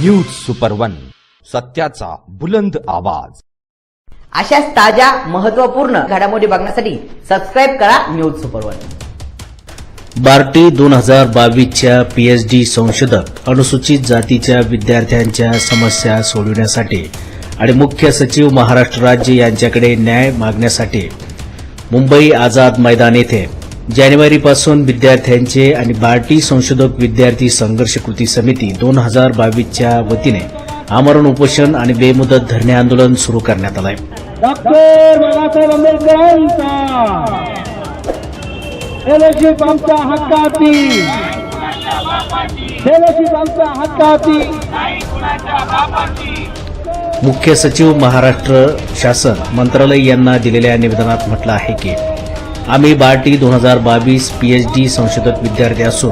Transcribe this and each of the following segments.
News super one सत्याचा बुलंद आवाज. अशाच ताज्या महत्त्वपूर्ण घडामोडी बघण्यासाठी सबस्क्राईब करा न्यूज सुपर वन बार्टी दोन हजार बावीसच्या पीएचडी संशोधक अनुसूचित जातीच्या विद्यार्थ्यांच्या समस्या सोडविण्यासाठी आणि मुख्य सचिव महाराष्ट्र राज्य यांच्याकडे न्याय मागण्यासाठी मुंबई आझाद मैदान येथे जानेवारीपासून विद्यार्थ्यांचे आणि बार्टी संशोधक विद्यार्थी संघर्ष कृती समिती दोन हजार बावीसच्या वतीने आमरण उपोषण आणि बेमुदत धरणे आंदोलन सुरू करण्यात आलं आहे डॉक्टर बाबासाहेब आंबेडकरांचा फेलोशिप आमच्या हक्काची. फेलोशिप आमच्या हक्काची. मुख्य सचिव महाराष्ट्र शासन मंत्रालय यांना दिलेल्या निवेदनात म्हटलं आहे की आम्ही बार्टी दोन हजार बावीस पीएचडी संशोधक विद्यार्थी असून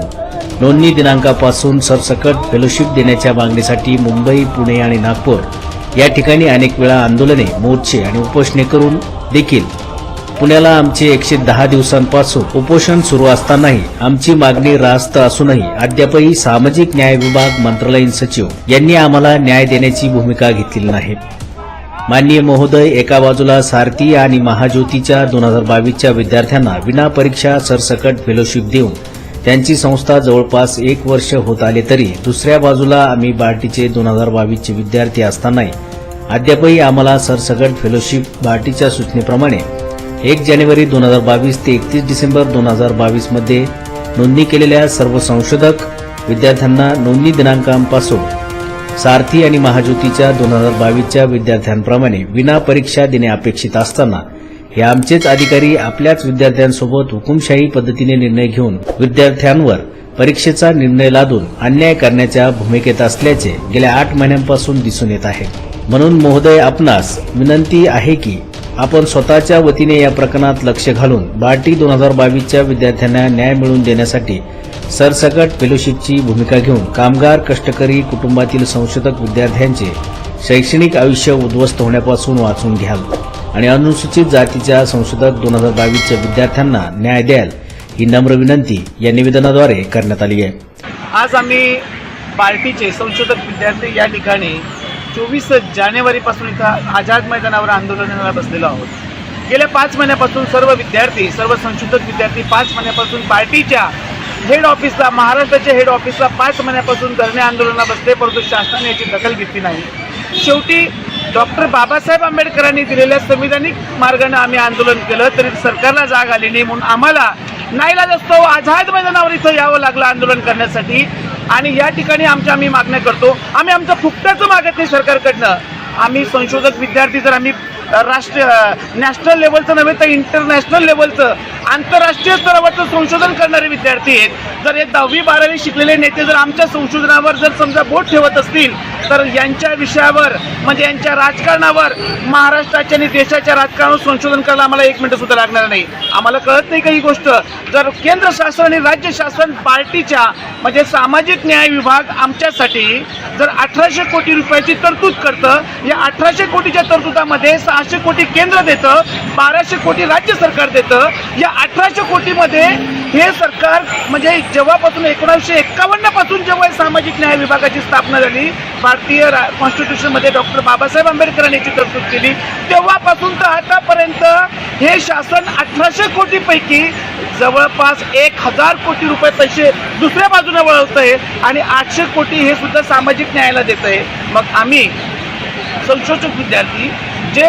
नोंदणी दिनांकापासून सरसकट फेलोशिप देण्याच्या मागणीसाठी मुंबई पुणे आणि नागपूर या ठिकाणी अनेक वेळा आंदोलने मोर्चे आणि उपोषणे करून देखील पुण्याला आमचे एकशे दहा दिवसांपासून उपोषण सुरू असतानाही आमची मागणी रास्त असूनही अद्यापही सामाजिक न्याय विभाग मंत्रालयीन सचिव यांनी आम्हाला न्याय देण्याची भूमिका घेतलेली नाही. माननीय महोदय एका बाजूला सारथी आणि महाज्योतीच्या दोन हजार बावीसच्या विद्यार्थ्यांना विना परीक्षा सरसकट फेलोशिप देऊन त्यांची संस्था जवळपास एक वर्ष होत आले तरी दुसऱ्या बाजूला आम्ही बार्टीचे दोन हजार बावीसचे विद्यार्थी असतानाही अद्यापही आम्हाला सरसकट फेलोशिप बार्टीच्या सूचनेप्रमाणे एक जानेवारी दोन हजार बावीस ते एकतीस डिसेंबर दोन हजार बावीसमध्ये नोंदणी केलेल्या सर्व संशोधक विद्यार्थ्यांना नोंदणी दिनांकापासून सारथी आणि महाज्योतीच्या दोन हजार बावीसच्या विद्यार्थ्यांप्रमाणे विना परीक्षा देणे अपेक्षित असताना हे आमचेच अधिकारी आपल्याच विद्यार्थ्यांसोबत हुकुमशाही पद्धतीने निर्णय घेऊन विद्यार्थ्यांवर परीक्षेचा निर्णय लादून अन्याय करण्याच्या भूमिकेत असल्याचे गेल्या आठ महिन्यांपासून दिसून येत आहे. म्हणून महोदय आपणास विनंती आहे की आपण स्वतःच्या वतीने या प्रकरणात लक्ष घालून बार्टी दोन हजार बावीसच्या विद्यार्थ्यांना न्याय मिळवून देण्यासाठी सरसकट फेलोशिपची भूमिका घेऊन कामगार कष्टकरी कुटुंबातील संशोधक विद्यार्थ्यांचे शैक्षणिक आयुष्य उद्ध्वस्त होण्यापासून वाचून घ्याल आणि अनुसूचित जातीच्या संशोधक दोन हजार बावीसच्या विद्यार्थ्यांना न्याय द्याल ही नम्र विनंती या निवेदनाद्वारे करण्यात आली आहे. आज आम्ही पार्टीचे संशोधक विद्यार्थी या ठिकाणी चोवीस जानेवारीपासून इथं आझाद मैदानावर आंदोलनाला बसलेलो आहोत. गेल्या पाच महिन्यापासून सर्व विद्यार्थी सर्व संशोधक विद्यार्थी पाच महिन्यापासून पार्टीच्या हेड ऑफिसला महाराष्ट्राच्या हेड ऑफिसला पाच महिन्यापासून धरणे आंदोलनाला बसले परंतु शासनाने याची दखल घेतली नाही. शेवटी डॉक्टर बाबासाहेब आंबेडकरांनी दिलेल्या संविधानिक मार्गाने आम्ही आंदोलन केलं तरी सरकारला जाग आली नाही म्हणून आम्हाला नाईलाज असतो आझाद मैदानावर इथं यावं लागलं आंदोलन करण्यासाठी. आणि या ठिकाणी आमच्या आम्ही मागण्या करतो. आम्ही आमचं फुकटाचं मागत नाही सरकारकडनं. आम्ही संशोधक विद्यार्थी जर आम्ही राष्ट्रीय नॅशनल लेवलचं नव्हे तर इंटरनॅशनल लेवलचं आंतरराष्ट्रीय स्तरावरचं संशोधन करणारे विद्यार्थी आहेत. जर हे दहावी बारावी शिकलेले नेते जर आमच्या संशोधनावर जर समजा बोट ठेवत असतील तर यांच्या विषयावर म्हणजे यांच्या राजकारणावर महाराष्ट्राच्या आणि देशाच्या राजकारणावर संशोधन करायला आम्हाला एक मिनिट सुद्धा लागणार नाही. आम्हाला कळत नाही का ही गोष्ट? जर केंद्र शासन आणि राज्य शासन पार्टीच्या म्हणजे सामाजिक न्याय विभाग आमच्यासाठी जर अठराशे कोटी रुपयाची तरतूद करतं या अठराशे कोटीच्या तरतुदामध्ये सहाशे कोटी केंद्र देतं बाराशे कोटी राज्य सरकार देतं या अठराशे कोटीमध्ये हे सरकार म्हणजे जेव्हापासून एकोणीसशे एक्कावन्नपासून जेव्हा सामाजिक न्याय विभागाची स्थापना झाली भारतीय कॉन्स्टिट्यूशनमध्ये डॉक्टर बाबासाहेब आंबेडकरांनी याची तरतूद केली. तेव्हापासून तर आतापर्यंत हे शासन अठराशे कोटीपैकी जवळपास एक हजार कोटी रुपये पैसे दुसऱ्या बाजूने वळवत आहे आणि आठशे कोटी हे सुद्धा सामाजिक न्यायाला देत आहे. मग आम्ही संशोधक विद्यार्थी जे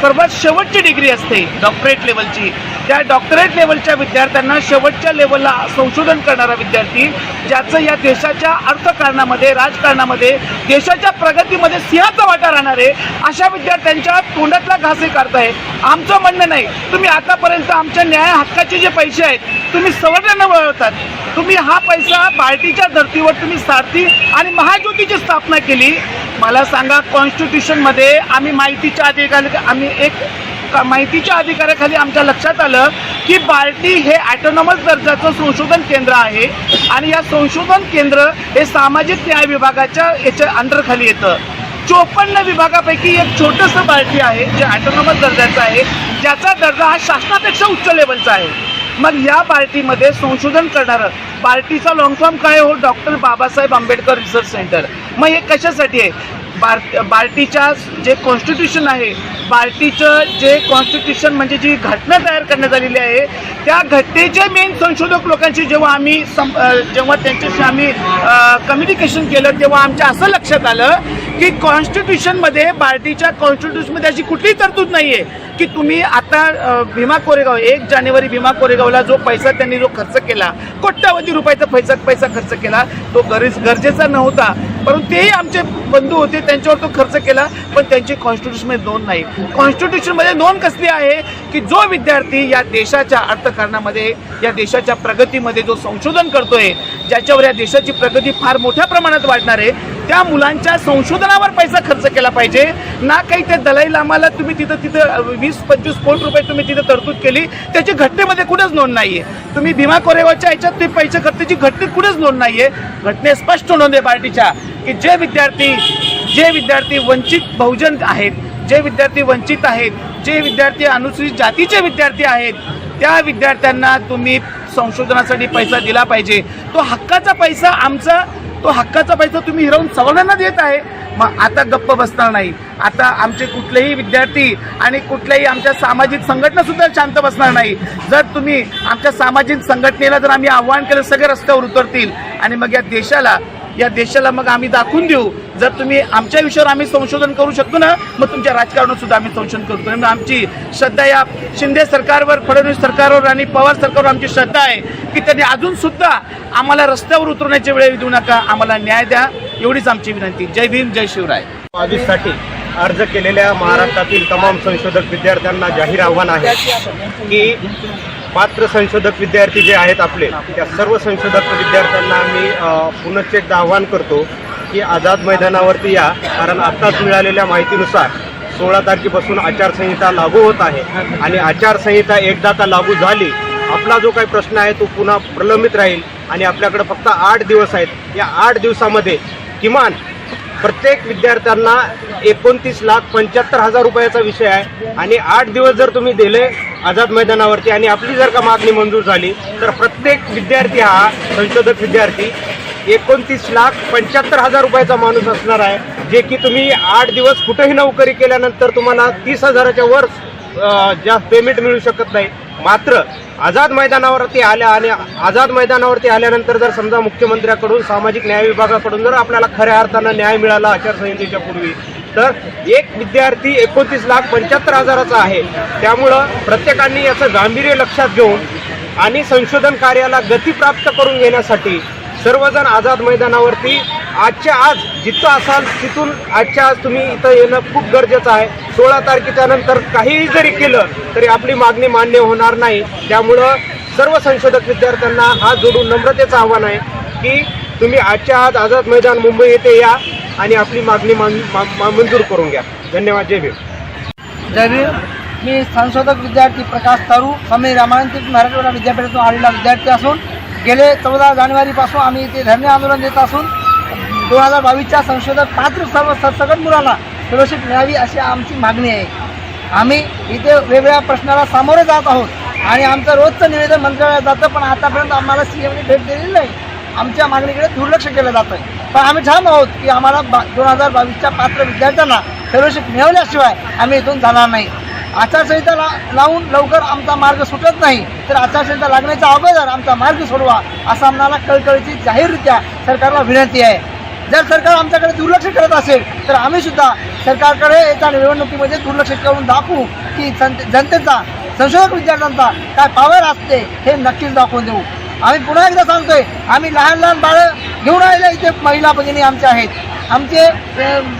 सर्वात शेवटची डिग्री असते डॉक्टरेट लेवलची त्या डॉक्टरेट लेवलच्या विद्यार्थ्यांना शेवटच्या लेवलला संशोधन करणारा विद्यार्थी ज्याचं या देशाच्या अर्थकारणामध्ये राजकारणामध्ये देशाच्या प्रगतीमध्ये सिंहाचा वाटा राहणार आहे अशा विद्यार्थ्यांच्या तोंडातला घासे काढताय. आमचं म्हणणं नाही. तुम्ही आतापर्यंत आमच्या न्याय हक्काचे जे पैसे आहेत तुम्ही सवर्णांना वळवतात. तुम्ही हा पैसा पार्टीच्या धर्तीवर तुम्ही सारथी आणि महाज्योतीची स्थापना केली. मला सांगा कॉन्स्टिट्यूशनमध्ये आम्ही माहितीच्या अधिकार आम्ही एक माहितीच्या अधिकाराखाली आमच्या लक्षात आलं की बार्टी हे ॲटोनॉमस दर्जाचं संशोधन केंद्र आहे आणि या संशोधन केंद्र हे सामाजिक न्याय विभागाच्या याच्या अंडरखाली येतं. चोपन्न विभागापैकी एक छोटंसं बार्टी आहे जे ॲटोनॉमस दर्जाचं आहे. ज्याचा दर्जा हा शासनापेक्षा उच्च लेवलचा आहे. मग या पार्टीमध्ये संशोधन करणारं पार्टीचा लॉंग फॉर्म काय हो? Doctor Babasaheb Ambedkar research centre मग हे कशासाठी आहे? बार बार्टीच्या जे कॉन्स्टिट्यूशन आहे बार्टीचं जे कॉन्स्टिट्यूशन म्हणजे जी घटना तयार करण्यात आलेली आहे त्या घटनेचे मेन संशोधक लोकांशी जेव्हा आम्ही जेव्हा त्यांच्याशी आम्ही कम्युनिकेशन केलं तेव्हा आमच्या असं लक्षात आलं की कॉन्स्टिट्यूशनमध्ये बार्टीच्या कॉन्स्टिट्यूशनमध्ये अशी कुठलीही तरतूद नाही आहे की तुम्ही आता भीमा कोरेगाव एक जानेवारी भीमा कोरेगावला जो पैसा त्यांनी जो खर्च केला कोट्यावधी रुपयाचा पैसा पैसा खर्च केला तो गरज गरजेचा नव्हता. परंतु तेही आमचे बंधू होते त्यांच्यावर तो खर्च केला पण त्यांची कॉन्स्टिट्यूशनमध्ये नोंद नाही. कॉन्स्टिट्यूशनमध्ये नोंद कसली आहे की जो विद्यार्थी या देशाच्या अर्थकारणामध्ये या देशाच्या प्रगतीमध्ये जो संशोधन करतोय ज्याच्यावर या देशाची प्रगती फार मोठ्या प्रमाणात वाढणार आहे त्या मुलांच्या संशोधनावर पैसा खर्च केला पाहिजे. ना काही त्या दलाई लामाला तुम्ही तिथं तिथं वीस पंचवीस कोटी रुपये तुम्ही तिथं तरतूद केली त्याची घटनेमध्ये कुठेच नोंद नाहीये. तुम्ही भीमा कोरेगावच्या याच्यात ते पैसे खर्चाची घटनेत कुठेच नोंद नाहीये. घटने स्पष्ट नोंद आहे पार्टीच्या की जे विद्यार्थी जे विद्यार्थी वंचित बहुजन आहेत जे विद्यार्थी वंचित आहेत जे विद्यार्थी अनुसूचित जातीचे विद्यार्थी आहेत त्या विद्यार्थ्यांना तुम्ही संशोधनासाठी पैसा दिला पाहिजे. तो हक्काचा पैसा आमचा तो हक्काचा पैसा तुम्ही हिरावून सगळ्यांना देत आहे. मग आता गप्प बसणार नाही. आता आमचे कुठलेही विद्यार्थी आणि कुठल्याही आमच्या सामाजिक संघटनासुद्धा शांत बसणार नाही. जर तुम्ही आमच्या सामाजिक संघटनेला जर आम्ही आव्हान केलं सगळे रस्त्यावर उतरतील. आणि मग या देशाला या देशाला मग आम्ही दाखवून देऊ. जर तुम्ही आमच्या विषयावर आम्ही संशोधन करू शकतो ना मग तुमच्या राजकारणात सुद्धा आम्ही संशोधन करतो मग म्हणजे आमची श्रद्धा या शिंदे सरकारवर फडणवीस सरकारवर आणि पवार सरकारवर आमची श्रद्धा आहे की त्यांनी अजून सुद्धा आम्हाला रस्त्यावर उतरण्याची वेळ देऊ नका. आम्हाला न्याय द्या. एवढीच आमची विनंती. जय भीम जय शिवराय. बावीससाठी अर्ज केलेल्या महाराष्ट्रातील तमाम संशोधक विद्यार्थ्यांना जाहीर आव्हान आहे की पात्र संशोधक विद्यार्थी जे आहेत आपले त्या सर्व संशोधक विद्यार्थ्यांना आम्ही पुनश्च एकदा आवाहन करतो की आझाद मैदानावरती या कारण आत्ताच मिळालेल्या माहितीनुसार सोळा तारखेपासून आचारसंहिता लागू होत आहे आणि आचारसंहिता एकदा का लागू झाली आपला जो काही प्रश्न आहे तो पुन्हा प्रलंबित राहील आणि आपल्याकडे फक्त आठ दिवस आहेत. या आठ दिवसामध्ये किमान प्रत्येक विद्यार्थ्यांना एकोणतीस लाख पंच्याहत्तर हजार रुपयाचा विषय आहे. आणि आठ दिवस जर तुम्ही दिले आझाद मैदानावरती आणि आपली जर का मागणी मंजूर झाली तर प्रत्येक विद्यार्थी हा संशोधक विद्यार्थी एकोणतीस लाख पंच्याहत्तर हजार रुपयाचा माणूस असणार आहे. जे की तुम्ही आठ दिवस कुठेही नोकरी केल्यानंतर तुम्हाला तीस हजाराच्या वर जास्त पेमेंट मिळू शकत नाही. मात्र आझाद मैदानावरती आल्या आणि आझाद मैदानावरती आल्यानंतर जर समजा मुख्यमंत्र्याकडून सामाजिक न्याय विभागाकडून जर आपल्याला खऱ्या अर्थानं न्याय मिळाला आचारसंहितेच्या पूर्वी तर एक विद्यार्थी एकोणतीस लाख पंच्याहत्तर हजाराचा आहे. त्यामुळं प्रत्येकाने याचं गांभीर्य लक्षात घेऊन आणि संशोधन कार्याला गती प्राप्त करून घेण्यासाठी सर्वजण आझाद मैदानावरती आजच्या आज जिथं असाल तिथून आजच्या आज तुम्ही इथं येणं खूप गरजेचं आहे. सोळा तारखेच्या नंतर काहीही जरी केलं तरी आपली मागणी मान्य होणार नाही. त्यामुळं सर्व संशोधक विद्यार्थ्यांना हात जोडून नम्रतेचं आव्हान आहे की तुम्ही आजच्या आज आझाद मैदान मुंबई येथे या आणि आपली मागणी मान- मा- मंजूर करून घ्या. धन्यवाद. जय भीम. जय भीम. मी संशोधक विद्यार्थी प्रकाश तारू स्वामी रामानंद मराठवाडा विद्यापीठातून आलेला विद्यार्थी असून गेले चौदा जानेवारीपासून आम्ही इथे धरणे आंदोलन देत असून दोन हजार बावीसच्या संशोधक पात्र सर्व सगळ्या मुलांना फेलोशिप मिळावी अशी आमची मागणी आहे. आम्ही इथे वेगवेगळ्या प्रश्नाला सामोरे जात आहोत आणि आमचं रोजचं निवेदन मंत्रालयात जातं पण आतापर्यंत आम्हाला सी एमने भेट दिलेली नाही. आमच्या मागणीकडे दुर्लक्ष केलं जातं पण आम्ही ठाम आहोत की आम्हाला बा दोन हजार बावीसच्या पात्र विद्यार्थ्यांना फेलोशिप मिळवल्याशिवाय आम्ही इथून जाणार नाही. आचारसंहिता ला लावून लवकर आमचा मार्ग सुटत नाही तर आचारसंहिता लागण्याच्या अगोदर आमचा मार्ग सोडवा असं आम्हाला कळकळीची जाहीररित्या सरकारला विनंती आहे. जर सरकार आमच्याकडे दुर्लक्ष करत असेल तर आम्ही सुद्धा सरकारकडे येत्या निवडणुकीमध्ये दुर्लक्ष करून दाखवू की जन- जनतेचा संशोधक विद्यार्थ्यांचा काय पॉवर असते हे नक्कीच दाखवून देऊ. आम्ही पुन्हा एकदा सांगतोय आम्ही लहान लहान बाळं घेऊन आलेल्या इथे महिला भगिनी आमच्या आहेत. आमचे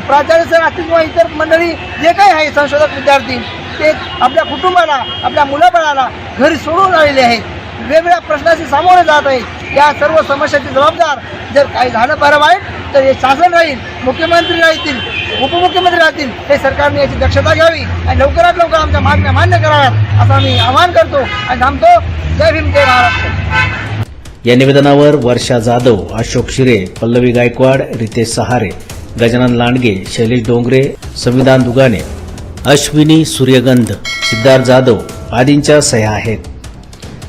प्राचार्य सर असतील किंवा इतर मंडळी जे काही आहे संशोधक विद्यार्थी ते आपल्या कुटुंबाला आपल्या मुलाबाळाला घरी सोडून आलेले आहेत. वेगवेगळ्या प्रश्नाशी सामोरे जात आहेत. या सर्व समस्याची जबाबदार जर काही झालं बरं वाईट तर हे शासन राहील मुख्यमंत्री राहतील उपमुख्यमंत्री राहतील हे सरकारने याची दक्षता घ्यावी आणि लवकरात लवकर आमच्या मागण्या मान्य कराव्यात असं आम्ही आवाहन करतो आणि थांबतो. जय भीम जय महाराष्ट्र. या निवेदनावर वर्षा जाधव अशोक शिरे पल्लवी गायकवाड रितेश सहारे गजानन लांडगे शैलेश डोंगरे संविधान दुगाने अश्विनी सूर्यगंध सिद्धार्थ जाधव आदींच्या सह्या आहेत.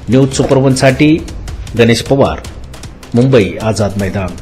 न्यूज सुपरवनसाठी गणेश पवार मुंबई आझाद मैदान.